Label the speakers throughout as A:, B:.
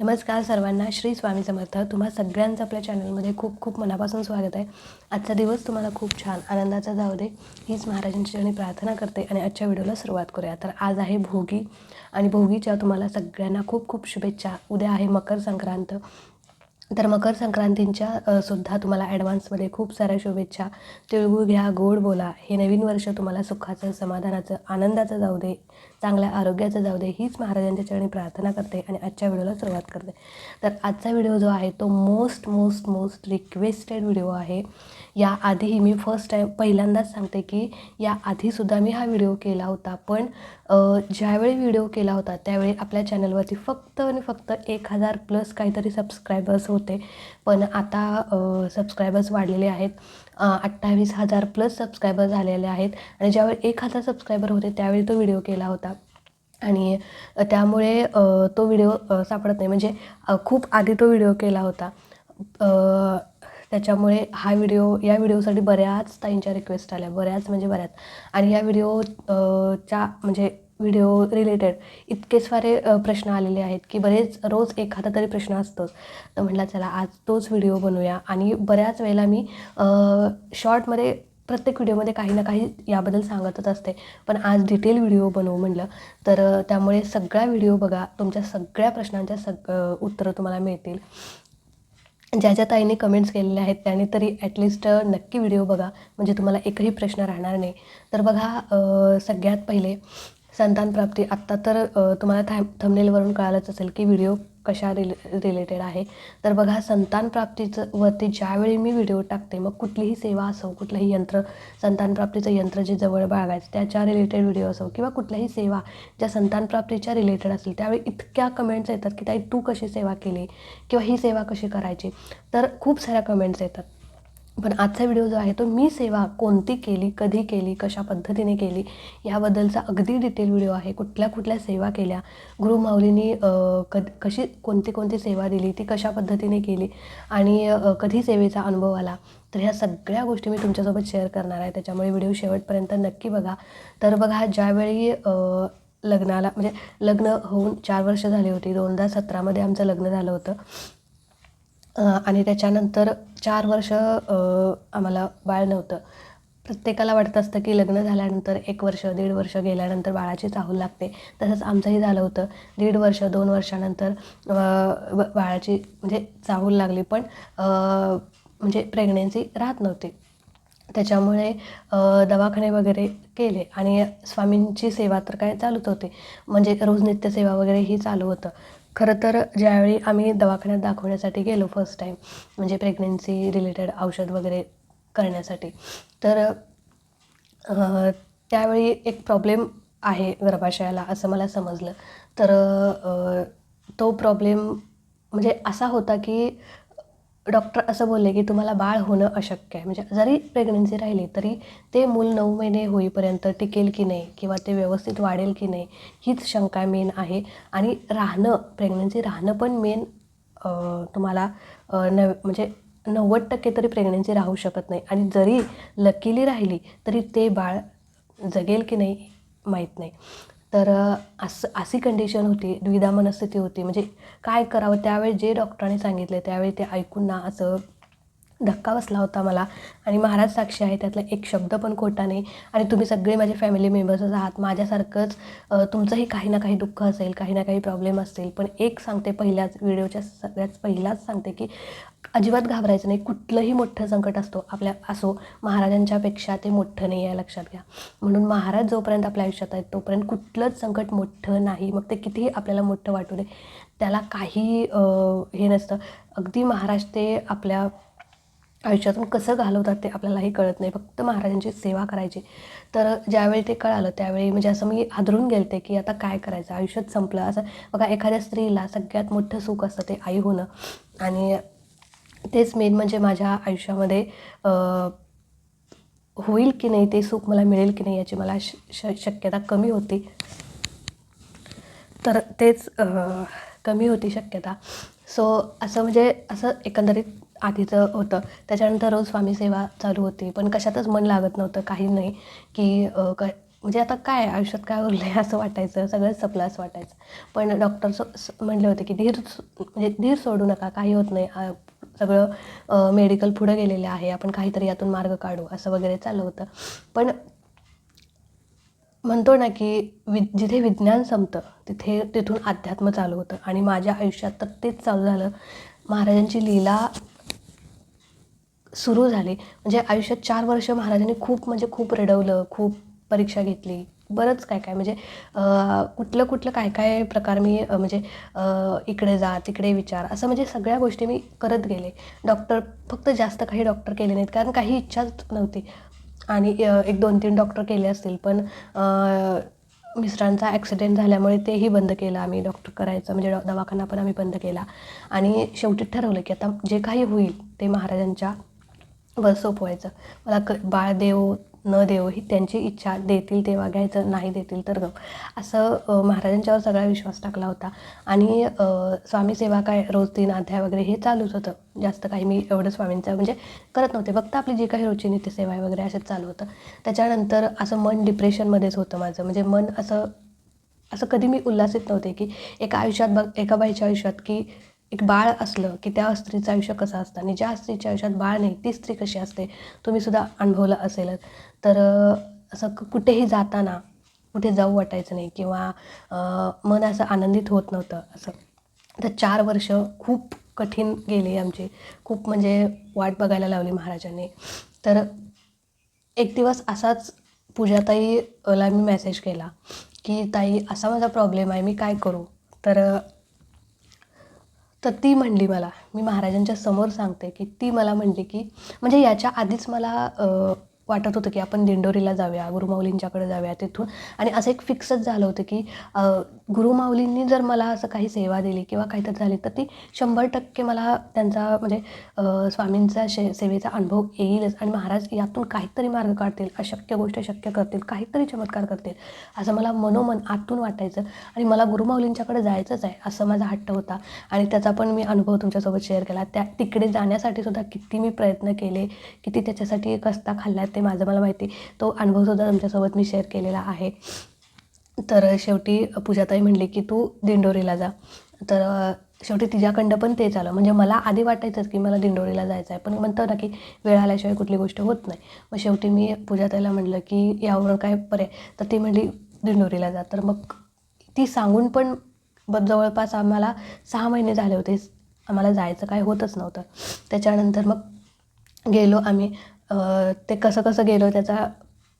A: नमस्कार सर्वांना. श्री स्वामी समर्थ. तुम्हा सगळ्यांचं आपल्या चॅनलमध्ये खूप खूप मनापासून स्वागत आहे. आजचा दिवस तुम्हाला खूप छान आनंदाचा जाऊ दे हीच महाराजांची चरणी प्रार्थना करते आणि आजच्या व्हिडिओला सुरुवात करूया. तर आज आहे भोगी आणि भोगीच्या तुम्हाला सगळ्यांना खूप खूप शुभेच्छा. उद्या आहे मकर संक्रांत. तर मकर संक्रांतींच्या सुद्धा तुम्हाला ॲडव्हान्समध्ये खूप साऱ्या शुभेच्छा. तिळगुळ घ्या गोड बोला. हे नवीन वर्ष तुम्हाला सुखाचं समाधानाचं आनंदाचं जाऊ दे. चांगल्या आरोग्याचं जाऊ दे. हीच महाराजांच्या चरणी प्रार्थना करते आणि आजच्या व्हिडिओला सुरुवात करते. तर आजचा व्हिडिओ जो आहे तो most most most requested video आहे. याआधीही मी फर्स्ट टाईम पहिल्यांदाच सांगते की या आधीसुद्धा मी हा व्हिडिओ केला होता. पण ज्यावेळी व्हिडिओ केला होता त्यावेळी आपल्या चॅनलवरती फक्त आणि फक्त एक हजार प्लस काहीतरी सबस्क्रायबर्स होते. पण आता सबस्क्रायबर्स वाढलेले आहेत. अठ्ठावीस हजार प्लस सबस्क्रायबर झालेले आहेत. आणि ज्यावेळी एक हजार सबस्क्रायबर होते त्यावेळी तो व्हिडिओ केला होता. आणि त्यामुळे तो व्हिडिओ सापडत नाही. म्हणजे खूप आधी तो व्हिडिओ केला होता. त्याच्यामुळे हा व्हिडिओ या व्हिडिओसाठी बऱ्याच ताईंच्या रिक्वेस्ट आल्या बऱ्याच म्हणजे बऱ्याच. आणि या व्हिडिओ च्या म्हणजे व्हिडिओ रिलेटेड इतके सारे प्रश्न आलेले आहेत की बरेच रोज एखादा तरी प्रश्न असतोच. तर म्हटलं चला आज तोच व्हिडिओ बनवूया. आणि बऱ्याच वेळेला मी शॉर्टमध्ये प्रत्येक व्हिडिओमध्ये काही ना काही याबद्दल सांगतच असते. पण आज डिटेल व्हिडिओ बनवू म्हटलं तर त्यामुळे सगळा व्हिडिओ बघा. तुमच्या सगळ्या प्रश्नांच्या सग उत्तरं तुम्हाला मिळतील. ज्या ज्या ताईने कमेंट्स केलेल्या आहेत त्याने तरी ॲटलिस्ट नक्की व्हिडिओ बघा. म्हणजे तुम्हाला एकही प्रश्न राहणार नाही. तर बघा सगळ्यात पहिले संतान प्राप्ती. आत्ता तर तुम्हाला थॅ थंबनेलवरून कळालंच असेल की व्हिडिओ कशा रिले रिलेटेड आहे. तर बघा संतान प्राप्तीचं वरती ज्यावेळी मी व्हिडिओ टाकते मग कुठलीही सेवा असो कुठलंही यंत्र संतान प्राप्तीचं यंत्र जे जवळ बाळगायचं त्याच्या रिलेटेड व्हिडिओ असो किंवा कुठल्याही सेवा ज्या संतान प्राप्तीच्या रिलेटेड असतील त्यावेळी इतक्या कमेंट्स येतात की ताई तू कशी सेवा केली? किंवा ही सेवा कशी करायची? तर खूप साऱ्या कमेंट्स येतात. पण आजचा व्हिडिओ जो आहे तो मी सेवा कोणती केली कधी केली कशा पद्धतीने केली याबद्दलचा अगदी डिटेल व्हिडिओ आहे. कुठल्या कुठल्या सेवा केल्या? गुरुमाऊलींनी कद कशी कोणती कोणती सेवा दिली ती कशा पद्धतीने केली आणि कधी सेवेचा अनुभव आला? तर ह्या सगळ्या गोष्टी मी तुमच्यासोबत शेअर करणार आहे. त्याच्यामुळे व्हिडिओ शेवटपर्यंत नक्की बघा. तर बघा ज्यावेळी लग्नाला म्हणजे लग्न होऊन चार वर्ष झाली होती दोन हजार सतरामध्ये आमचं लग्न झालं होतं. आणि त्याच्यानंतर चार वर्ष आम्हाला बाळ नव्हतं. प्रत्येकाला वाटत असतं की लग्न झाल्यानंतर एक वर्ष दीड वर्ष गेल्यानंतर बाळाची चाहूल लागते. तसंच आमचंही झालं होतं. दीड वर्ष दोन वर्षानंतर बाळाची म्हणजे चाहूल लागली. पण म्हणजे प्रेग्नेन्सी राहत नव्हती. त्याच्यामुळे दवाखाने वगैरे केले आणि स्वामींची सेवा तर काय चालूच होते. म्हणजे रोज नित्यसेवा वगैरे ही चालू होतं. खरं तर ज्यावेळी आम्ही दवाखान्यात दाखवण्यासाठी गेलो फर्स्ट टाईम म्हणजे प्रेग्नेन्सी रिलेटेड औषध वगैरे करण्यासाठी तर त्यावेळी एक प्रॉब्लेम आहे गर्भाशयाला असं मला समजलं. तर तो प्रॉब्लेम म्हणजे असा होता की डॉक्टर असं बोलले की तुम्हाला बाळ होणं अशक्य आहे. म्हणजे जरी प्रेग्नन्सी राहिली तरी ते मूल नऊ महिने होईपर्यंत टिकेल की नाही किंवा ते व्यवस्थित वाढेल की नाही हीच शंका मेन आहे. आणि राहणं प्रेग्नन्सी राहणं पण मेन तुम्हाला नव म्हणजे नव्वद टक्के तरी प्रेग्नन्सी राहू शकत नाही. आणि जरी लकीली राहिली तरी ते बाळ जगेल की नाही माहीत नाही. तर असं अशी कंडिशन होती द्विधा मनस्थिती होती. म्हणजे काय करावं? त्यावेळी जे डॉक्टरांनी सांगितले त्यावेळी ते ऐकून ना असं धक्का बसला होता मला. आणि महाराज साक्षी आहे त्यातला एक शब्द पण खोटा नाही. आणि तुम्ही सगळे माझे फॅमिली मेंबर्सच आहात. माझ्यासारखंच तुमचंही काही ना काही दुःख असेल काही ना काही प्रॉब्लेम असेल. पण एक सांगते पहिल्याच व्हिडिओच्या सगळ्याच पहिलाच सांगते की अजिबात घाबरायचं नाही. कुठलंही मोठं संकट असतो आपल्या असो महाराजांच्यापेक्षा ते मोठं नाही आहे लक्षात घ्या. म्हणून महाराज जोपर्यंत आपल्या आयुष्यात आहेत तोपर्यंत कुठलंच संकट मोठं नाही. मग ते कितीही आपल्याला मोठं वाटू दे त्याला काही हे नसतं. अगदी महाराज ते आपल्या आयुष्यातून कसं घालवतात ते आपल्यालाही कळत नाही. फक्त महाराजांची सेवा करायची. तर ज्यावेळी ते कळालं त्यावेळी म्हणजे असं मी हादरून गेलते की आता काय करायचं? आयुष्यात संपलं. असं बघा एखाद्या स्त्रीला सगळ्यात मोठं सुख असतं ते आई होणं. आणि तेच मेन म्हणजे माझ्या आयुष्यामध्ये होईल की नाही ते सुख मला मिळेल की नाही याची मला श श- शक्यता कमी होती. तर तेच कमी होती शक्यता. सो असं म्हणजे असं एकंदरीत आधीचं होतं. त्याच्यानंतर रोज स्वामी सेवा चालू होती. पण कशातच मन लागत नव्हतं काही नाही. की क म्हणजे आता काय आयुष्यात काय उरलं आहे असं वाटायचं. सगळंच संपलं असं वाटायचं. पण डॉक्टर स म्हणले होते की धीर म्हणजे धीर सोडू नका. काही होत नाही. सगळं मेडिकल पुढं गेलेलं आहे. आपण काहीतरी यातून मार्ग काढू असं वगैरे चालू होतं. पण म्हणतो ना की वि जिथे विज्ञान संपतं तिथे तिथून अध्यात्म चालू होतं. आणि माझ्या आयुष्यात तर तेच चालू झालं. महाराजांची लीला सुरू झाले. म्हणजे आयुष्यात चार वर्ष महाराजांनी खूप म्हणजे खूप रडवलं खूप परीक्षा घेतली बरंच काय काय. म्हणजे कुठलं कुठलं काय काय प्रकार मी म्हणजे इकडे जा तिकडे विचार असं म्हणजे सगळ्या गोष्टी मी करत गेले. डॉक्टर फक्त जास्त काही डॉक्टर केले नाहीत कारण काही इच्छाच नव्हती. आणि एक दोन तीन डॉक्टर केले असतील पण मिस्टरांचा ॲक्सिडेंट झाल्यामुळे तेही बंद केलं आम्ही डॉक्टर करायचं म्हणजे डॉ- दवाखाना पण आम्ही बंद केला. आणि शेवटी ठरवलं की आता जे काही होईल ते महाराजांच्या वर सोपवायचं मला क बाळ देव न देव ही त्यांची इच्छा देतील तेव्हा घ्यायचं नाही देतील तर गप. असं महाराजांच्यावर सगळा विश्वास टाकला होता. आणि स्वामी सेवा काय रोज तीन अध्याय वगैरे हे चालूच होतं. जास्त काही मी एवढं स्वामींचं म्हणजे करत नव्हते. फक्त आपली जी काही रोजची नित्यसेवा आहे वगैरे असंच चालू होतं. त्याच्यानंतर असं मन डिप्रेशनमध्येच होतं माझं. म्हणजे मन असं असं कधी मी उल्हासित नव्हते की एका आयुष्यात बघ एका बाईच्या आयुष्यात की एक बाळ असलं की त्या स्त्रीचं आयुष्य कसं असतं? आणि ज्या स्त्रीच्या आयुष्यात बाळ नाही ती स्त्री कशी असते? तुम्ही सुद्धा अनुभवलं असेलच तर असं कुठेही जाताना कुठे जाऊ वाटायचं नाही किंवा मन असं आनंदित होत नव्हतं असं. तर चार वर्ष खूप कठीण गेले आमची. खूप म्हणजे वाट बघायला लावली महाराजांनी. तर एक दिवस असाच पूजाताईला मी मेसेज केला की ताई असा माझा प्रॉब्लेम आहे मी काय करू? तर तर ती म्हणली मला. मी महाराजांच्या समोर सांगते की ती मला म्हणली की म्हणजे याच्या आधीच मला वाटत होतं की आपण दिंडोरीला जाऊया गुरुमाऊलींच्याकडे जाऊया तिथून. आणि असं एक फिक्सच झालं होतं की गुरुमाऊलींनी जर मला असं काही सेवा दिली किंवा काहीतरी झाली तर ती शंभर टक्के मला त्यांचा म्हणजे स्वामींचा शे सेवेचा अनुभव येईलच. आणि महाराज यातून काहीतरी मार्ग काढतील अशक्य गोष्ट शक्य करतील काहीतरी चमत्कार करतील असं मला मनोमन आतून वाटायचं. आणि मला गुरुमाऊलींच्याकडे जायचंच आहे असं माझा हट्ट होता. आणि त्याचा पण मी अनुभव तुमच्यासोबत शेअर केला. त्या तिकडे जाण्यासाठी सुद्धा किती मी प्रयत्न केले किती त्याच्यासाठी कस्ता खाल्ला ते माझं मला माहिती तो अनुभवसुद्धा तुमच्यासोबत मी शेअर केलेला आहे. तर शेवटी पूजाताई म्हणली की तू दिंडोरीला जा. तर शेवटी तिच्याकडं पण तेच आलं. म्हणजे मला आधी वाटायचंच की मला दिंडोरीला जायचं आहे पण म्हणतो ना की वेळ आल्याशिवाय कुठली गोष्ट होत नाही. मग शेवटी मी पूजाताईला म्हणलं की यावरून काय पर्याय? तर ती म्हणली दिंडोरीला जा. तर मग ती सांगून पण जवळपास आम्हाला सहा महिने झाले होते. आम्हाला जायचं काय होतच नव्हतं. त्याच्यानंतर मग गेलो आम्ही. ते कसं कसं गेलो त्याचा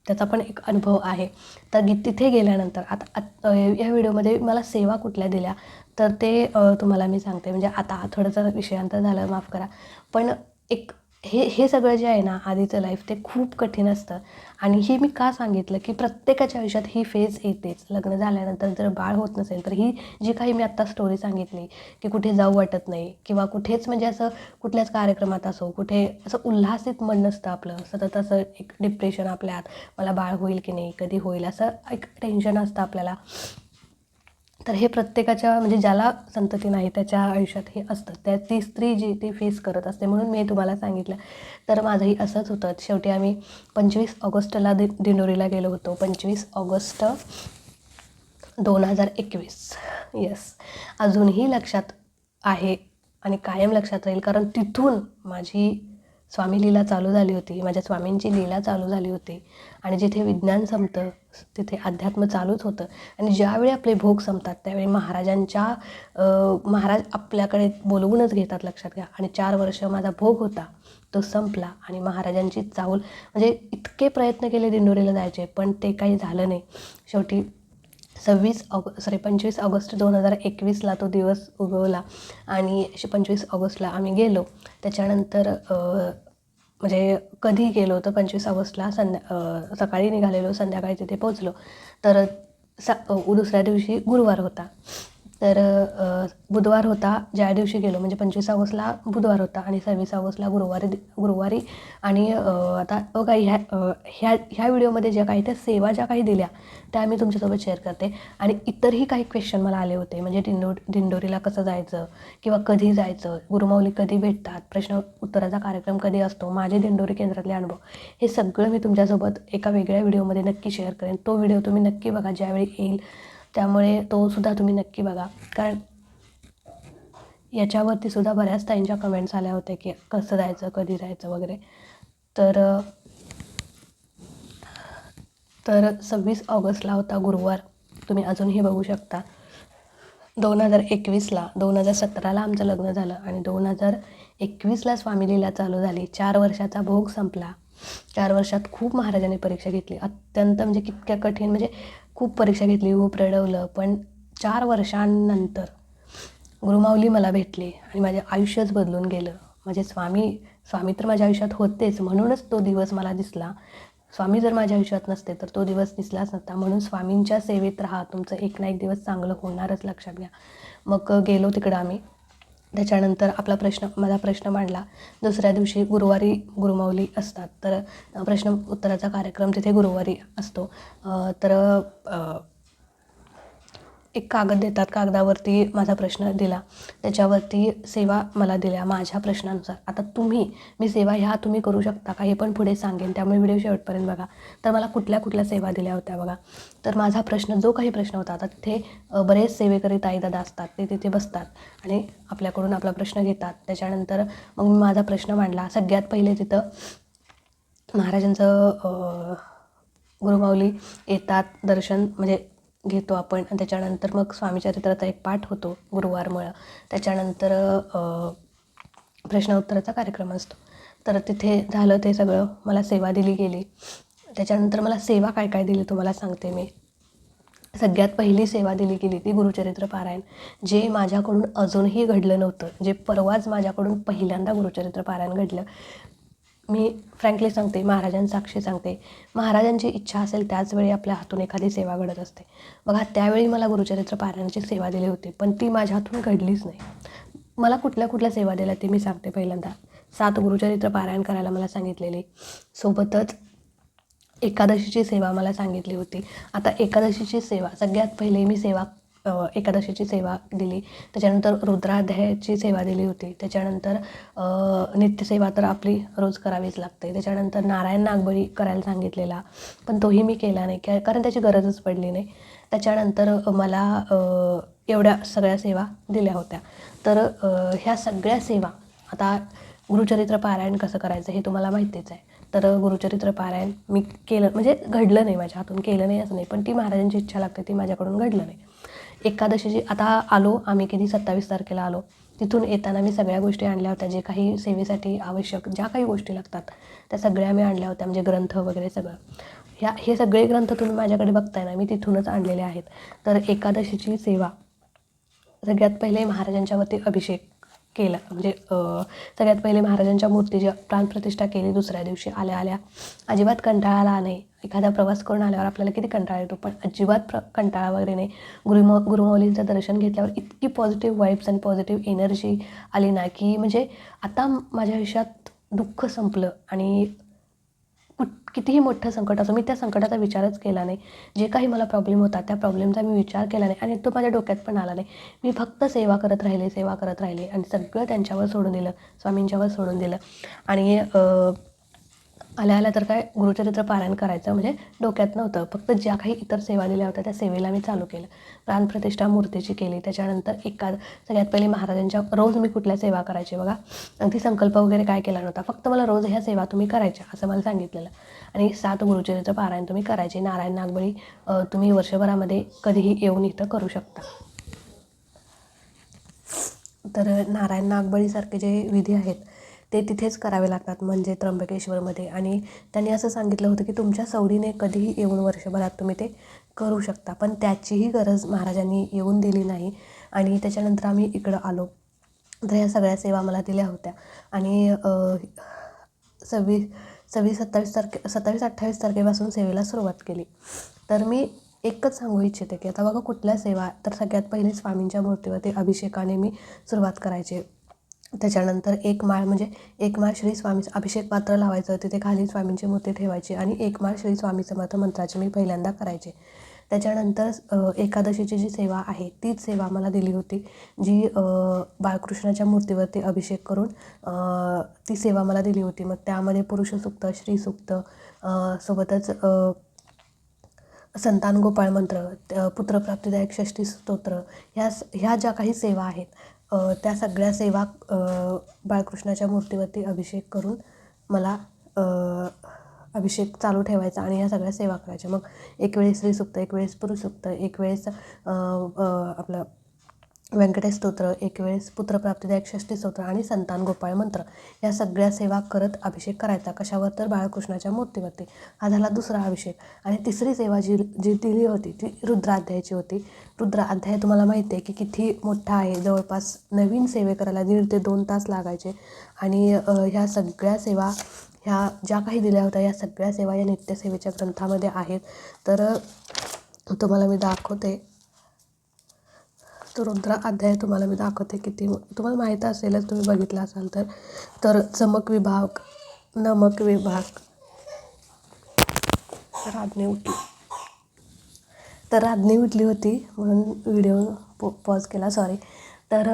A: त्याचा पण एक अनुभव आहे. तर गी तिथे गेल्यानंतर आता आत- या व्हिडिओमध्ये मला सेवा कुठल्या दिल्या? तर ते तुम्हाला मी सांगते. म्हणजे आता थोडंसं विषयांतर झालं माफ करा. पण एक हे हे सगळं जे आहे ना आधीचं लाईफ ते खूप कठीण असतं. आणि हे मी का सांगितलं की प्रत्येकाच्या आयुष्यात ही फेज येतेच. लग्न झाल्यानंतर जर बाळ होत नसेल तर ही जी काही मी आत्ता स्टोरी सांगितली की कुठे जाऊ वाटत नाही किंवा कुठेच म्हणजे असं कुठल्याच कार्यक्रमात असो कुठे असं उल्हासित मन नसतं आपलं. सतत असं एक डिप्रेशन आपल्यात मला बाळ होईल की नाही कधी होईल असं एक टेन्शन असतं आपल्याला. तर हे प्रत्येकाच्या म्हणजे ज्याला संतती नाही त्याच्या आयुष्यात हे असतं. त्या ती स्त्री जी ती फेस करत असते म्हणून मी तुम्हाला सांगितलं. तर माझंही असंच होतं. शेवटी आम्ही पंचवीस ऑगस्टला दि दिंडोरीला गेलो होतो. पंचवीस ऑगस्ट दोन हजार एकवीस. येस अजूनही लक्षात आहे आणि कायम लक्षात राहील कारण तिथून माझी स्वामी लीला चालू झाली होती. माझ्या स्वामींची लीला चालू झाली होती. आणि जिथे विज्ञान संपतं तिथे अध्यात्म चालूच होतं. आणि ज्यावेळी आपले भोग संपतात त्यावेळी महाराजांच्या महाराज आपल्याकडे बोलवूनच घेतात लक्षात घ्या. आणि चार वर्ष माझा भोग होता तो संपला आणि महाराजांची चाहूल म्हणजे इतके प्रयत्न केले दिंडोरीला जायचे पण ते काही झालं नाही. शेवटी सव्वीस ऑग सॉरी पंचवीस ऑगस्ट दोन हजार एकवीसला तो दिवस उगवला. आणि पंचवीस ऑगस्टला आम्ही गेलो. त्याच्यानंतर म्हणजे कधी गेलो तर पंचवीस ऑगस्टला? संध्या सकाळी निघालेलो संध्याकाळी तिथे पोचलो तर स दुसऱ्या दिवशी गुरुवार होता. तर बुधवार होता ज्या दिवशी गेलो. म्हणजे पंचवीस ऑगस्टला बुधवार होता आणि सव्वीस ऑगस्टला गुरुवारी गुरुवारी आणि आता आता काही ह्या ह्या ह्या व्हिडिओमध्ये ज्या काही त्या सेवा ज्या काही दिल्या त्या मी तुमच्यासोबत शेअर करते. आणि इतरही काही क्वेश्चन मला आले होते. म्हणजे दिंडो दिंडोरीला कसं जायचं किंवा कधी जायचं गुरुमाऊली कधी भेटतात प्रश्न उत्तराचा कार्यक्रम कधी असतो माझे दिंडोरी केंद्रातले अनुभव हे सगळं मी तुमच्यासोबत एका वेगळ्या व्हिडिओमध्ये नक्की शेअर करेन. तो व्हिडिओ तुम्ही नक्की बघा ज्यावेळी येईल. त्यामुळे तो सुद्धा तुम्ही नक्की बघा. कारण याच्यावरती सुद्धा बऱ्याच ताईंच्या कमेंट्स आल्या होत्या की कसं जायचं कधी जायचं वगैरे. तर तर सव्वीस ऑगस्टला होता गुरुवार. तुम्ही अजूनही बघू शकता. दोन हजार एकवीसला दोन हजार सतराला आमचं लग्न झालं आणि दोन हजार एकवीसला स्वामी लीला चालू झाली. चार वर्षाचा भोग संपला. चार वर्षात खूप महाराजांनी परीक्षा घेतली. अत्यंत म्हणजे कितक्या कठीण म्हणजे खूप परीक्षा घेतली खूप रडवलं. पण चार वर्षांनंतर गुरुमाऊली मला भेटली आणि माझे आयुष्यच बदलून गेलं. माझे स्वामी स्वामी तर माझ्या आयुष्यात होतेच म्हणूनच तो दिवस मला दिसला. स्वामी जर माझ्या आयुष्यात नसते तर तो दिवस दिसलाच नसता म्हणून स्वामींच्या सेवेत राहा तुमचं एक ना एक दिवस चांगलं होणारच लक्षात घ्या. मग गेलो तिकडं आम्ही. त्याच्यानंतर आपला प्रश्न माझा प्रश्न मांडला. दुसऱ्या दिवशी गुरुवारी गुरुमाऊली असतात. तर प्रश्न उत्तराचा कार्यक्रम तिथे गुरुवारी असतो. तर एक कागद देतात. कागदावरती माझा प्रश्न दिला. त्याच्यावरती सेवा मला दिल्या माझ्या प्रश्नानुसार. आता तुम्ही मी सेवा ह्या तुम्ही करू शकता का हे पण पुढे सांगेन. त्यामुळे व्हिडिओ शेवटपर्यंत बघा. तर मला कुठल्या कुठल्या सेवा दिल्या होत्या बघा. तर माझा प्रश्न जो काही प्रश्न होता आता तिथे बरेच सेवेकरी ताई दादा असतात. ते तिथे बसतात आणि आपल्याकडून आपला प्रश्न घेतात. त्याच्यानंतर मग मी माझा प्रश्न मांडला. सगळ्यात पहिले तिथं महाराजांचं गुरुमाऊली येतात दर्शन म्हणजे घेतो आपण. आणि त्याच्यानंतर मग स्वामीचरित्राचा एक पाठ होतो गुरुवारमुळं. त्याच्यानंतर प्रश्नोत्तराचा कार्यक्रम असतो. तर तिथे झालं ते सगळं. मला सेवा दिली गेली. त्याच्यानंतर मला सेवा काय काय दिली तुम्हाला सांगते मी. सगळ्यात पहिली सेवा दिली गेली ती गुरुचरित्र पारायण. जे माझ्याकडून अजूनही घडलं नव्हतं. जे परवाच माझ्याकडून पहिल्यांदा गुरुचरित्र पारायण घडलं. मी फ्रँकली सांगते महाराजांसाक्षी साक्षी सांगते. महाराजांची इच्छा असेल त्याचवेळी आपल्या हातून एखादी सेवा घडत असते. बघा त्यावेळी मला गुरुचरित्र पारायणाची सेवा दिली होती पण ती माझ्या हातून घडलीच नाही. मला कुठल्या कुठल्या सेवा दिल्या ते मी सांगते पहिल्यांदा. सात गुरुचरित्र पारायण करायला मला सांगितलेली. सोबतच एकादशीची सेवा मला सांगितली होती. आता एकादशीची सेवा सगळ्यात पहिले मी सेवा एकादशीची सेवा दिली. त्याच्यानंतर रुद्राध्यायाची सेवा दिली होती. त्याच्यानंतर नित्यसेवा तर आपली रोज करावीच लागते. त्याच्यानंतर नारायण नागबळी करायला सांगितलेला. पण तोही मी केला नाही का- कारण त्याची गरजच पडली नाही. त्याच्यानंतर मला एवढ्या सगळ्या सेवा दिल्या होत्या. तर ह्या सगळ्या सेवा आता गुरुचरित्र पारायण कसं करायचं हे तुम्हाला माहितीच आहे. तर गुरुचरित्र पारायण मी केलं म्हणजे घडलं नाही माझ्या हातून केलं नाही असं नाही. पण ती महाराजांची इच्छा लागते ती माझ्याकडून घडलं नाही. एकादशीची आता आलो आम्ही किती सत्तावीस तारखेला आलो. तिथून येताना मी सगळ्या गोष्टी आणल्या होत्या जे काही सेवेसाठी आवश्यक ज्या काही गोष्टी लागतात त्या सगळ्या मी आणल्या होत्या म्हणजे ग्रंथ वगैरे सगळं. ह्या हे सगळे ग्रंथ तुम्ही माझ्याकडे बघताय ना मी तिथूनच आणलेले आहेत. तर एकादशीची सेवा सगळ्यात पहिले महाराजांच्यावरती अभिषेक केला म्हणजे सगळ्यात पहिले महाराजांच्या मूर्तीची प्राणप्रतिष्ठा केली दुसऱ्या दिवशी आल्या आल्या. अजिबात कंटाळा आला नाही. एखादा प्रवास करून आल्यावर आपल्याला किती कंटाळा येतो पण अजिबात प्र कंटाळा वगैरे नाही. गुरुमौ गुरुमौलींचं दर्शन घेतल्यावर इतकी पॉझिटिव्ह वाईब्स आणि पॉझिटिव्ह एनर्जी आली ना की म्हणजे आता माझ्या आयुष्यात दुःख संपलं आणि कुठ कितीही मोठं संकट असो मी त्या संकटाचा विचारच केला नाही. जे काही मला प्रॉब्लेम होता त्या प्रॉब्लेमचा मी विचार केला नाही आणि तो माझ्या डोक्यात पण आला नाही. मी फक्त सेवा करत राहिले सेवा करत राहिले आणि सगळं त्यांच्यावर सोडून दिलं स्वामींच्यावर सोडून दिलं. आणि आल्या आल्या तर काय गुरुचरित्र पारायण करायचं म्हणजे डोक्यात नव्हतं. फक्त ज्या काही इतर सेवा दिल्या होत्या त्या सेवेला मी चालू केलं. प्राणप्रतिष्ठा मूर्तीची केली. त्याच्यानंतर एका सगळ्यात पहिले महाराजांच्या रोज मी कुठल्या सेवा करायची बघा? अगदी संकल्प वगैरे काय केला नव्हता? फक्त मला रोज ह्या सेवा तुम्ही करायच्या असं मला सांगितलेलं. आणि सात गुरुचरित्र पारायण तुम्ही करायचे. नारायण नागबळी तुम्ही वर्षभरामध्ये कधीही येऊन इथं करू शकता. तर नारायण नागबळीसारखे जे विधी आहेत ते तिथेच करावे लागतात म्हणजे त्र्यंबकेश्वरमध्ये. आणि त्यांनी असं सांगितलं होतं की तुमच्या सवडीने कधीही येऊन वर्षभरात तुम्ही ते करू शकता. पण त्याचीही गरज महाराजांनी येऊन दिली नाही. आणि त्याच्यानंतर आम्ही इकडं आलो. तर ह्या सगळ्या सेवा मला दिल्या होत्या. आणि सव्वीस सव्वीस सत्तावीस तारखे सत्तावीस अठ्ठावीस तारखेपासून सेवेला सुरुवात केली. तर मी एकच सांगू इच्छिते की आता बघा कुठल्या सेवा तर सगळ्यात पहिले स्वामींच्या मूर्तीवरती अभिषेकाने मी सुरुवात करायची. त्याच्यानंतर एक माळ म्हणजे एक माळ श्री स्वामी अभिषेक पात्र लावायचं तिथे खाली स्वामींची मूर्ती ठेवायची आणि एक माळ श्री स्वामी समर्थ मंत्राची मी पहिल्यांदा करायचे. त्याच्यानंतर एकादशीची जी सेवा आहे तीच सेवा मला दिली होती जी बाळकृष्णाच्या मूर्तीवरती अभिषेक करून ती सेवा मला दिली होती. मग त्यामध्ये पुरुषसुक्त श्रीसूक्त सोबतच संतान गोपाळ मंत्र पुत्रप्राप्तीदायक षष्ठी स्तोत्र ह्या स- ह्या ज्या काही सेवा आहेत त्या सगळ्या सेवा बाळकृष्णाच्या मूर्तीवरती अभिषेक करून मला अभिषेक चालू ठेवायचा आणि ह्या सगळ्या सेवा करायच्या. मग एक वेळेस स्त्रीसुक्त एक वेळेस पुरुषसुक्त एक वेळेस आपलं व्यंकटेश स्तोत्र एक वेळेस पुत्रप्राप्तीदायक षष्ठी स्तोत्र आणि संतान गोपाळ मंत्र या सगळ्या सेवा करत अभिषेक करायचा. कशावर तर? बाळकृष्णाच्या मूर्तीवरती. हा झाला दुसरा अभिषेक. आणि तिसरी सेवा जी जी दिली होती ती रुद्राध्यायाची होती. रुद्र अध्याय तुम्हाला माहिती आहे की किती मोठा आहे. जवळपास नवीन सेवे करायला दीड ते दोन तास लागायचे. आणि ह्या सगळ्या सेवा ह्या ज्या काही दिल्या होत्या या सगळ्या सेवा या नित्यसेवेच्या ग्रंथामध्ये आहेत. तर तुम्हाला मी दाखवते. तो रुद्र अध्याय तुम्हाला मी दाखवते किती तुम्हाला माहीत असेलच तुम्ही बघितलं असाल तर. तर चमक विभाग नमक विभाग. राज्ञी उठली. तर राज्ञी उठली होती म्हणून व्हिडिओ पो पॉज केला सॉरी तर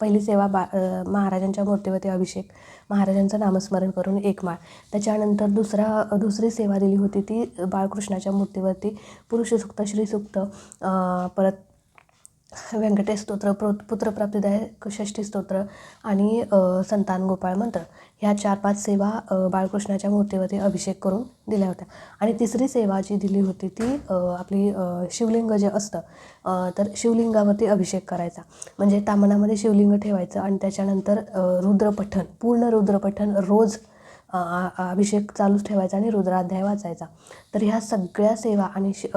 A: पहिली सेवा बा महाराजांच्या मूर्तीवरती अभिषेक. महाराजांचं नामस्मरण करून एक माळ. त्याच्यानंतर दुसरा दुसरी सेवा दिली होती ती बाळकृष्णाच्या मूर्तीवरती. पुरुषसुक्त श्रीसुक्त परत व्यंकटेश स्तोत्र प्रो पुत्रप्राप्तीदायक षष्ठी स्तोत्र आणि संतान गोपाळ मंत्र ह्या चार पाच सेवा बाळकृष्णाच्या मूर्तीवरती अभिषेक करून दिल्या होत्या. आणि तिसरी सेवा जी दिली होती ती आपली शिवलिंग जे असतं तर शिवलिंगावरती अभिषेक करायचा. म्हणजे तामणामध्ये शिवलिंग ठेवायचं आणि त्याच्यानंतर रुद्रपठण पूर्ण रुद्रपठण रोज अभिषेक चालूच ठेवायचा आणि रुद्राध्याय वाचायचा. तर ह्या सगळ्या सेवा आणि शि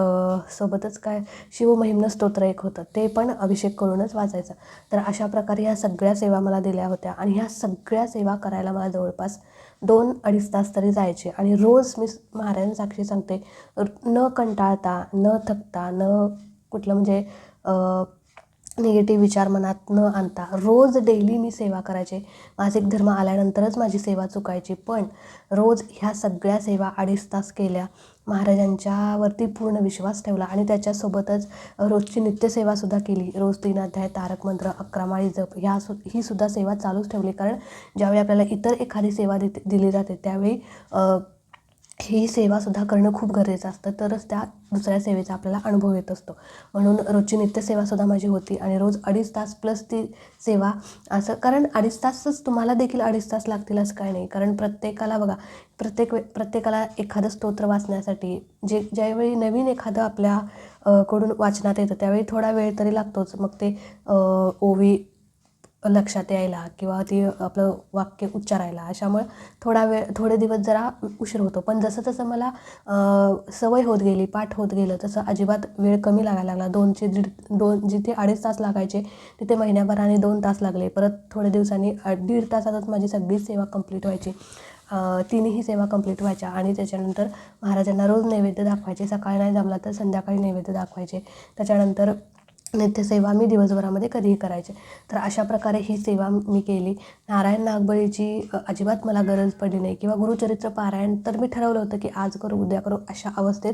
A: सोबतच काय शिवमहिम्न स्तोत्र एक होतं ते पण अभिषेक करूनच वाचायचं. तर अशा प्रकारे ह्या सगळ्या सेवा मला दिल्या होत्या आणि ह्या सगळ्या सेवा करायला मला जवळपास दोन अडीच तास तरी जायचे. आणि रोज मी महाराजांसाक्षी सांगते न कंटाळता न थकता न कुठलं म्हणजे निगेटिव्ह विचार मनात न आणता रोज डेली मी सेवा करायचे. मासिक धर्म आल्यानंतरच माझी सेवा चुकायची. पण रोज ह्या सगळ्या सेवा अडीच तास केल्या. महाराजांच्यावरती पूर्ण विश्वास ठेवला आणि त्याच्यासोबतच रोजची नित्यसेवासुद्धा केली. रोज तीन अध्याय तारक मंत्र अकरामाळी जप ह्या सु ही सुद्धा सेवा चालूच ठेवली. कारण ज्यावेळी आपल्याला इतर एखादी सेवा देते दिली जाते त्यावेळी ही सेवासुद्धा करणं खूप गरजेचं असतं. तरच त्या दुसऱ्या सेवेचा आपल्याला अनुभव येत असतो. म्हणून रोजची नित्यसेवासुद्धा माझी होती आणि रोज अडीच तास प्लस ती सेवा असं कारण अडीच तासच तुम्हाला देखील अडीच तास लागतील असं काय नाही. कारण प्रत्येकाला बघा प्रत्येक वे प्रत्येकाला एखादं स्तोत्र वाचण्यासाठी जे ज्यावेळी नवीन एखादं आपल्या कडून वाचनात येतं त्यावेळी थोडा वेळ तरी लागतोच. मग ते ओवी लक्षात यायला किंवा ती आपलं वाक्य उच्चारायला. अशामुळे थोडा वेळ थोडे दिवस जरा उशीर होतो. पण जसं जसं मला सवय होत गेली पाठ होत गेलं तसं अजिबात वेळ कमी लागायला लागला. दोनचे दीड दोन जिथे अडीच तास लागायचे तिथे महिन्याभराने दोन तास लागले. परत थोड्या दिवसांनी दीड तासातच माझी सगळीच सेवा कंप्लीट व्हायची. तिन्ही सेवा कंप्लीट व्हायच्या आणि त्याच्यानंतर महाराजांना रोज नैवेद्य दाखवायचे. सकाळी नाही जमला तर संध्याकाळी नैवेद्य दाखवायचे. त्याच्यानंतर नित्यसेवा मी दिवसभरामध्ये कधीही करायचे. तर अशा प्रकारे ही सेवा मी केली. नारायण नागबळीची अजिबात मला गरज पडली नाही. किंवा गुरुचरित्र पारायण तर मी ठरवलं होतं की आज करू उद्या करू अशा अवस्थेत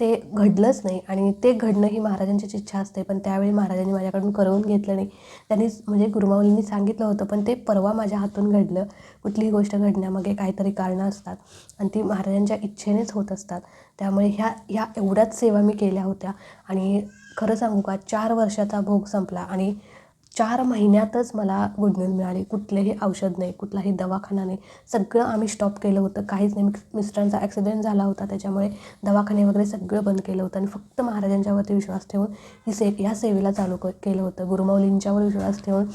A: ते घडलंच नाही. आणि ते घडणं ही महाराजांचीच इच्छा असते. पण त्यावेळी महाराजांनी माझ्याकडून करवून घेतलं नाही. त्यांनी म्हणजे गुरुमाऊलींनी सांगितलं होतं पण ते परवा माझ्या हातून घडलं. कुठलीही गोष्ट घडण्यामागे काहीतरी कारणं असतात. आणि ती महाराजांच्या इच्छेनेच होत असतात. त्यामुळे ह्या ह्या एवढ्याच सेवा मी केल्या होत्या. आणि खरं सांगू का चार वर्षाचा भोग संपला आणि चार महिन्यातच मला गुड न्यूज मिळाली. कुठलेही औषध नाही कुठलाही दवाखाना नाही. सगळं आम्ही स्टॉप केलं होतं. काहीच नाही. मिस्टरांचा ॲक्सिडेंट झाला होता. त्याच्यामुळे दवाखाने वगैरे सगळं बंद केलं होतं आणि फक्त महाराजांच्यावरती विश्वास ठेवून ही से ह्या सेवेला चालू क केलं होतं. गुरुमाऊलींच्यावर विश्वास ठेवून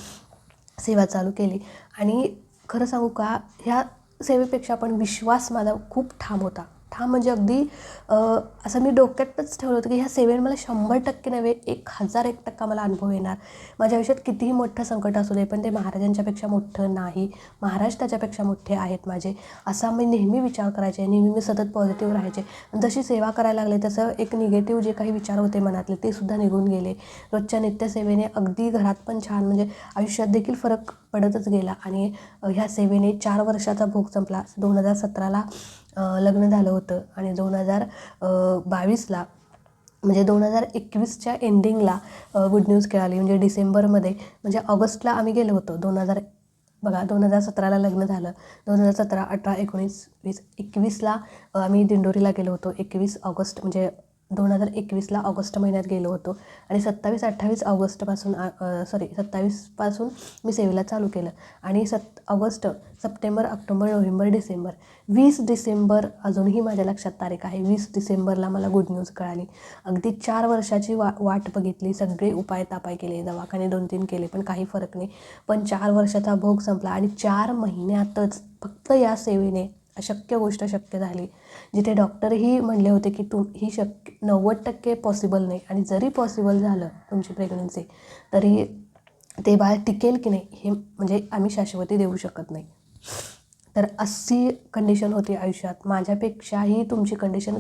A: सेवा चालू केली. आणि खरं सांगू का ह्या सेवेपेक्षा पण विश्वास माझा खूप ठाम होता. मोठा म्हणजे अगदी असं मी डोक्यातच ठेवलं होतं की ह्या सेवेने मला शंभर टक्के नव्हे एक हजार एक टक्का मला अनुभव येणार. माझ्या आयुष्यात कितीही मोठं संकट असू दे पण ते महाराजांच्यापेक्षा मोठं नाही महाराज त्याच्यापेक्षा मोठे आहेत माझे. असा मी नेहमी विचार करायचे नेहमी मी सतत पॉझिटिव्ह राहायचे. आणि जशी सेवा करायला लागले तसं एक निगेटिव्ह जे काही विचार होते मनातले ते सुद्धा निघून गेले. रोजच्या नित्यसेवेने अगदी घरात पण छान म्हणजे आयुष्यात देखील फरक पडतच गेला. आणि ह्या सेवेने चार वर्षाचा भोग संपला. दोन हजार सतराला लग्न झालं होतं आणि दोन हजार बावीसला म्हणजे दोन हजार एकवीसच्या एंडिंगला गुड न्यूज कळाली. म्हणजे डिसेंबरमध्ये म्हणजे ऑगस्टला आम्ही गेलो होतो. दोन हजार बघा दोन हजार सतराला लग्न झालं. दोन हजार सतरा अठरा एकोणीस वीस एकवीसला आम्ही दिंडोरीला गेलो होतो. एकवीस ऑगस्ट म्हणजे दोन हजार एकवीसला ऑगस्ट महिन्यात गेलो होतो. आणि सत्तावीस अठ्ठावीस ऑगस्टपासून सॉरी सत्तावीसपासून मी सेवेला चालू केलं. आणि सत् August September October November December वीस डिसेंबर अजूनही माझ्या लक्षात तारीख आहे. वीस डिसेंबरला मला गुड न्यूज कळाली. अगदी चार वर्षाची वा वाट बघितली. सगळे उपाय तापाय केले. दवाखाने दोन तीन केले पण काही फरक नाही. पण चार वर्षाचा भोग संपला. आणि चार महिन्यातच फक्त या सेवेने अशक्य गोष्ट शक्य झाली. जिथे डॉक्टरही म्हणले होते की तुम ही शक्य नव्वद टक्के पॉसिबल नाही आणि जरी पॉसिबल झालं तुमची प्रेग्नन्सी तरी ते बाळ टिकेल की नाही हे म्हणजे आम्ही शाश्वती देऊ शकत नाही. तर अशी कंडिशन होती आयुष्यात. माझ्यापेक्षाही तुमची कंडिशन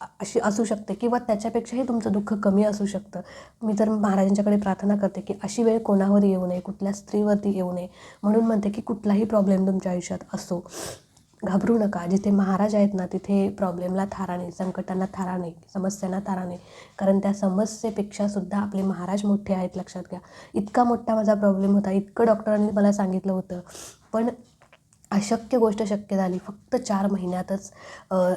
A: अशी असू शकते किंवा त्याच्यापेक्षाही तुमचं दुःख कमी असू शकतं. मी तर महाराजांच्याकडे प्रार्थना करते की अशी वेळ कोणावर येऊ नये कुठल्या स्त्रीवरती येऊ नये. म्हणून म्हणते की कुठलाही प्रॉब्लेम तुमच्या आयुष्यात असो. घाबरू नका. जिथे महाराज आहेत ना तिथे प्रॉब्लेमला थारा नाही संकटांना थारा नाही समस्यांना थारा नाही. कारण त्या समस्येपेक्षा सुद्धा आपले महाराज मोठे आहेत लक्षात घ्या. इतका मोठा माझा प्रॉब्लेम होता. इतकं डॉक्टरांनी मला सांगितलं होतं. पण अशक्य गोष्ट शक्य झाली. फक्त चार महिन्यातच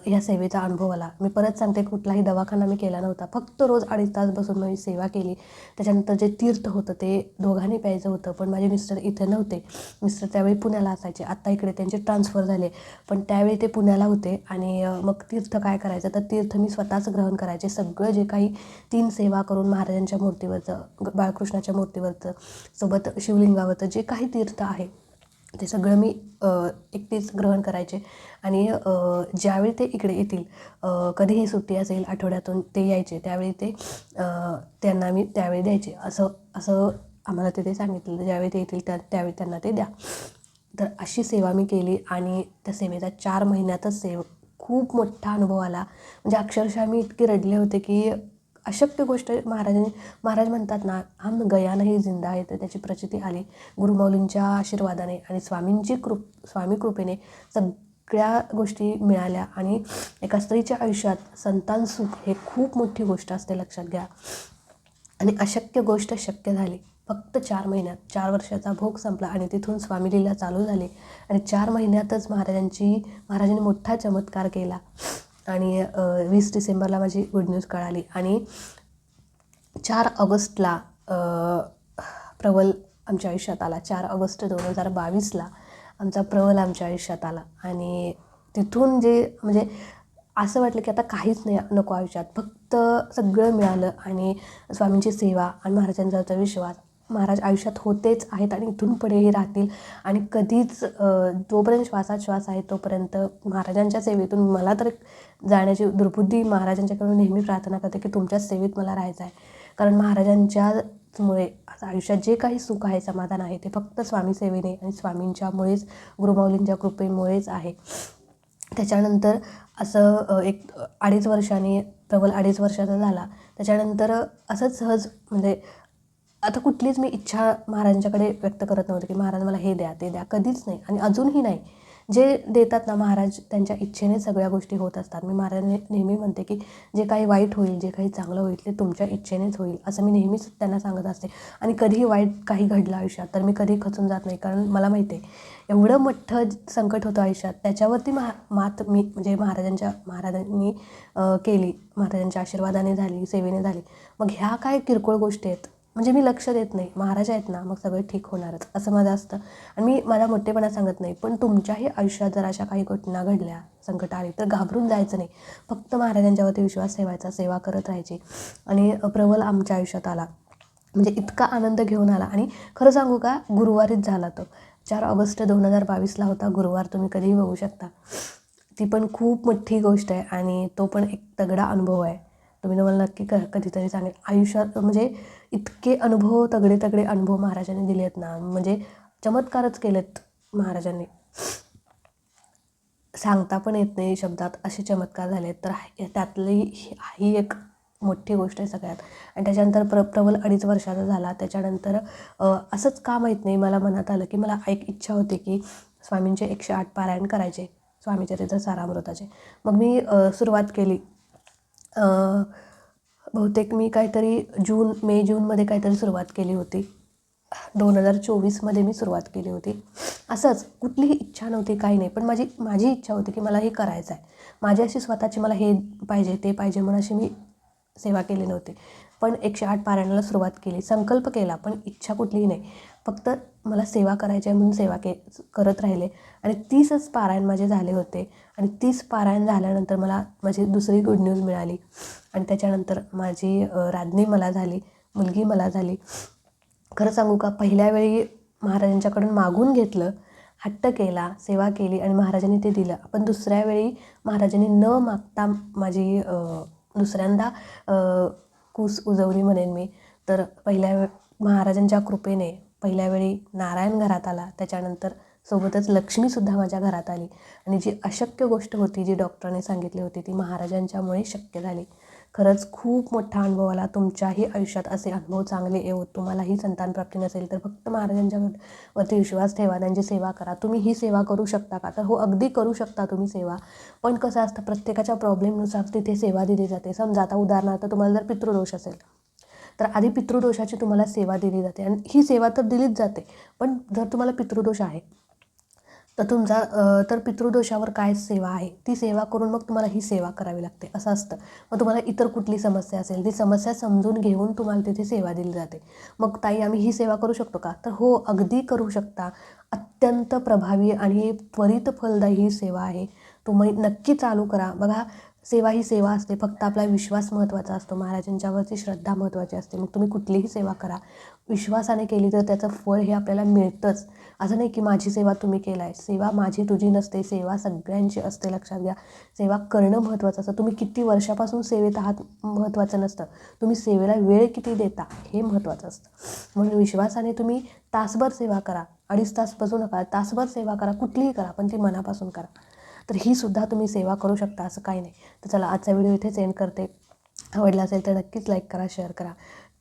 A: या सेवेचा अनुभव आला. मी परत सांगते कुठलाही दवाखाना मी केला नव्हता. फक्त रोज अडीच तास बसून मी सेवा केली. त्याच्यानंतर जे तीर्थ होतं ते दोघांनी प्यायचं होतं. पण माझे मिस्टर इथे नव्हते. मिस्टर त्यावेळी पुण्याला असायचे. आत्ता इकडे त्यांचे ट्रान्सफर झाले. पण त्यावेळी ते पुण्याला होते आणि मग तीर्थ काय करायचं? तर तीर्थ मी स्वतःच ग्रहण करायचे. सगळं जे काही तीन सेवा करून महाराजांच्या मूर्तीवरचं बाळकृष्णाच्या मूर्तीवरचं सोबत शिवलिंगावरचं जे काही तीर्थ आहे ते सगळं मी एकटीच ग्रहण करायचे. आणि ज्यावेळी ते इकडे येतील कधीही सुट्टी असेल आठवड्यातून ते यायचे. त्यावेळी ते त्यांना मी त्यावेळी द्यायचे. असं असं आम्हाला तिथे सांगितलं. ज्यावेळी ते येतील त्या त्यावेळी त्यांना ते द्या. तर अशी सेवा मी केली आणि त्या सेवेचा चार महिन्यातच सेव खूप मोठा अनुभव आला. म्हणजे अक्षरशः मी इतके रडले होते की अशक्य गोष्ट महाराजांनी महाराज म्हणतात ना हम गया नाही जिंदा आहे तर त्याची प्रचिती आली. गुरुमौलींच्या आशीर्वादाने आणि स्वामींची कृप स्वामी कृपेने सगळ्या गोष्टी मिळाल्या आणि एका स्त्रीच्या आयुष्यात संतान सुख हे खूप मोठी गोष्ट असते लक्षात घ्या. आणि अशक्य गोष्ट शक्य झाली. फक्त चार महिन्यात चार वर्षाचा भोग संपला आणि तिथून स्वामी लीला चालू झाली. आणि चार महिन्यातच महाराजांची महाराजांनी मोठा चमत्कार केला. आणि वीस डिसेंबरला माझी गुड न्यूज कळाली. आणि चार ऑगस्टला प्रवल प्रबल आमच्या आयुष्यात आला. चार ऑगस्ट दोन हजार बावीसला आमचा प्रबल आमच्या आयुष्यात आला. आणि तिथून जे म्हणजे असं वाटलं की आता काहीच नाही नको आयुष्यात. फक्त सगळं मिळालं आणि स्वामींची सेवा आणि महाराजांचा विश्वास. महाराज आयुष्यात होतेच आहेत आणि इथून पुढेही राहतील. आणि कधीच जोपर्यंत श्वासात श्वास आहे तोपर्यंत महाराजांच्या सेवेतून मला तर जाण्याची दुर्बुद्धी महाराजांच्याकडून नेहमी प्रार्थना करते की तुमच्याच सेवेत मला राहायचं आहे कारण महाराजांच्यामुळे आयुष्यात जे काही सुख आहे समाधान आहे ते फक्त स्वामी सेवेने आणि स्वामींच्यामुळेच गुरुमाऊलींच्या कृपेमुळेच आहे. त्याच्यानंतर असं एक अडीच वर्षाने प्रबल अडीच वर्षाचा झाला. त्याच्यानंतर असंच सहज म्हणजे आता कुठलीच मी इच्छा महाराजांच्याकडे व्यक्त करत नव्हते की महाराज मला हे द्या ते द्या. कधीच नाही आणि अजूनही नाही. जे देतात ना महाराज त्यांच्या इच्छेने सगळ्या गोष्टी होत असतात. मी महाराज नेहमी म्हणते की जे काही वाईट होईल जे काही चांगलं होईल ते तुमच्या इच्छेनेच होईल असं मी नेहमीच त्यांना सांगत असते. आणि कधीही वाईट काही घडलं आयुष्यात तर मी कधी खचून जात नाही. कारण मला माहिती आहे एवढं मोठं संकट होतं आयुष्यात. त्याच्यावरती महा मात मी म्हणजे महाराजांच्या महाराजांनी केली. महाराजांच्या आशीर्वादाने झाली सेवेने झाली. मग ह्या काय किरकोळ गोष्टी आहेत? म्हणजे मी लक्ष देत नाही. महाराज आहेत ना मग सगळं ठीक होणारच असं माझं असतं. आणि मी मला मोठेपणा सांगत नाही पण तुमच्याही आयुष्यात जर अशा काही घटना घडल्या संकट आली तर घाबरून जायचं नाही. फक्त महाराजांच्यावरती विश्वास ठेवायचा सेवा करत राहायची. आणि प्रबल आमच्या आयुष्यात आला. म्हणजे इतका आनंद घेऊन आला. आणि खरं सांगू का गुरुवारीच झाला तो. चार ऑगस्ट दोन हजार बावीसला होता. गुरुवार तुम्ही कधीही बघू शकता. ती पण खूप मोठी गोष्ट आहे आणि तो पण एक तगडा अनुभव आहे. तुम्ही तुम्हाला नक्की क कधीतरी सांगेल आयुष्यात म्हणजे इतके अनुभव तगडे तगडे अनुभव महाराजांनी दिले आहेत ना. म्हणजे चमत्कारच केलेत महाराजांनी. सांगता पण येत नाही शब्दात असे चमत्कार झाले आहेत. तर त्यातली ही ही एक मोठी गोष्ट आहे सगळ्यात. आणि त्याच्यानंतर प्र प्रबल अडीच वर्षाचा झाला. त्याच्यानंतर असंच का माहीत नाही मला मनात आलं की मला एक इच्छा होती की स्वामींचे एकशे आठ पारायण करायचे. स्वामीचरित्र सारामृताचे. मग मी सुरुवात केली. बहुतेक मी काहीतरी जून मे जूनमध्ये काहीतरी सुरुवात केली होती. दोन हजार चोवीसमध्ये मी सुरुवात केली होती. असंच कुठलीही इच्छा नव्हती काही नाही. पण माझी माझी इच्छा होती की मला हे करायचं आहे माझी अशी स्वतःची मला हे पाहिजे ते पाहिजे म्हणून अशी मी सेवा केली नव्हती. पण एकशे आठ पारायणाला सुरुवात केली. संकल्प केला पण इच्छा कुठलीही नाही. फक्त मला सेवा करायची आहे म्हणून सेवा के करत राहिले. आणि तीसच पारायण माझे झाले होते. आणि तीस पारायण झाल्यानंतर मला माझी दुसरी गुड न्यूज मिळाली. आणि त्याच्यानंतर माझी राज्ञी मला झाली. मुलगी मला झाली. खरं सांगू का पहिल्या वेळी महाराजांच्याकडून मागून घेतलं हट्ट केला सेवा केली आणि महाराजांनी ते दिलं. पण दुसऱ्या वेळी महाराजांनी न मागता माझी दुसऱ्यांदा कूस उजवली म्हणेन मी. तर पहिल्या वे महाराजांच्या कृपेने पहिल्या वेळी नारायण घरात आला. त्याच्यानंतर सोबतच लक्ष्मीसुद्धा माझ्या घरात आली. आणि जी अशक्य गोष्ट होती जी डॉक्टरने सांगितली होती ती महाराजांच्यामुळे शक्य झाली. खरंच खूप मोठा अनुभव आला. तुमच्याही आयुष्यात असे अनुभव चांगले येऊ. तुम्हालाही संतानप्राप्ती नसेल तर फक्त महाराजांच्या वरती विश्वास ठेवा. त्यांची सेवा करा. तुम्ही ही सेवा करू शकता का? तर हो अगदी करू शकता तुम्ही सेवा. पण कसं असतं प्रत्येकाच्या प्रॉब्लेमनुसार तिथे सेवा दिली जाते. समजा आता उदाहरणार्थ तुम्हाला जर पितृदोष असेल तर आधी पितृदोषाची तुम्हाला सेवा दिली जाते. आणि ही सेवा तर दिलीच जाते. पण जर तुम्हाला पितृदोष आहे तर तुमचा तर पितृदोषावर काय सेवा आहे? ती सेवा करून मग तुम्हाला ही सेवा करावी लागते. असं असतं. मग तुम्हाला इतर कुठली समस्या असेल ती समस्या समजून घेऊन तुम्हाला तिथे सेवा दिली जाते. मग ताई आम्ही ही सेवा करू शकतो का? तर हो अगदी करू शकता. अत्यंत प्रभावी आणि त्वरित फलदायी ही सेवा आहे. तुम्ही नक्की चालू करा. बघा सेवा ही सेवा असते. फक्त आपला विश्वास महत्त्वाचा असतो. महाराजांच्यावरची श्रद्धा महत्त्वाची असते. मग तुम्ही कुठलीही सेवा करा. विश्वासाने केली तर त्याचं फळ हे आपल्याला मिळतंच. असं नाही की माझी सेवा तुम्ही केला आहे सेवा माझी तुझी नसते सेवा सगळ्यांची असते लक्षात घ्या. सेवा करणं महत्त्वाचं असतं. तुम्ही किती वर्षापासून सेवेत आहात महत्त्वाचं नसतं. तुम्ही सेवेला वेळ किती देता हे महत्त्वाचं असतं. म्हणून विश्वासाने तुम्ही तासभर सेवा करा. अडीच तास बसू नका. तासभर सेवा करा. कुठलीही करा पण ती मनापासून करा. तर ही सुद्धा तुम्ही सेवा करू शकता असं काही नाही. तर चला आजचा व्हिडिओ इथेच एंड करते. आवडला असेल तर नक्कीच लाईक करा शेअर करा.